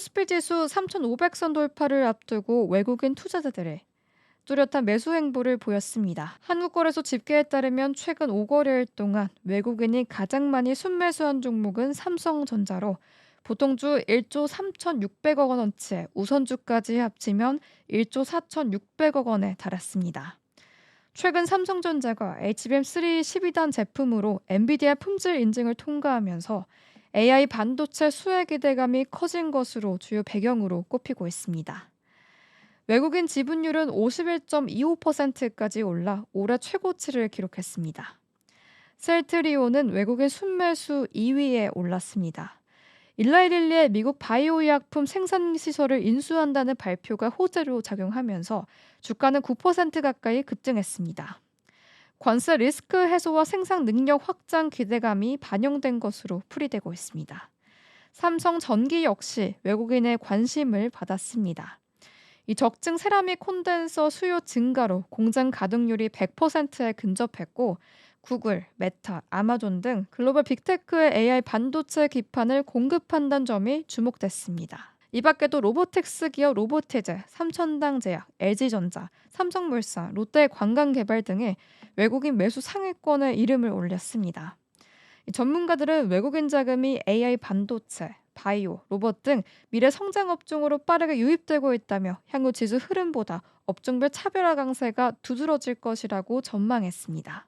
코스피 지수 3,500선 돌파를 앞두고 외국인 투자자들이 뚜렷한 매수 행보를 보였습니다. 한국거래소 집계에 따르면 최근 5거래일 동안 외국인이 가장 많이 순매수한 종목은 삼성전자로 보통주 1조 3,600억 원어치에 우선주까지 합치면 1조 4,600억 원에 달했습니다. 최근 삼성전자가 HBM3 12단 제품으로 엔비디아 품질 인증을 통과하면서 AI 반도체 수혜 기대감이 커진 것으로 주요 배경으로 꼽히고 있습니다. 외국인 지분율은 51.25%까지 올라 올해 최고치를 기록했습니다. 셀트리온은 외국인 순매수 2위에 올랐습니다. 일라이릴리의 미국 바이오의약품 생산 시설을 인수한다는 발표가 호재로 작용하면서 주가는 9% 가까이 급등했습니다. 관세 리스크 해소와 생산 능력 확장 기대감이 반영된 것으로 풀이되고 있습니다. 삼성 전기 역시 외국인의 관심을 받았습니다. 이 적증 세라믹 콘덴서 수요 증가로 공장 가동률이 100%에 근접했고 구글, 메타, 아마존 등 글로벌 빅테크의 AI 반도체 기판을 공급한다는 점이 주목됐습니다. 이 밖에도 로보텍스 기업 로보테제, 삼천당제약, LG전자, 삼성물산, 롯데관광개발 등의 외국인 매수 상위권에 이름을 올렸습니다. 전문가들은 외국인 자금이 AI 반도체, 바이오, 로봇 등 미래 성장 업종으로 빠르게 유입되고 있다며 향후 지수 흐름보다 업종별 차별화 강세가 두드러질 것이라고 전망했습니다.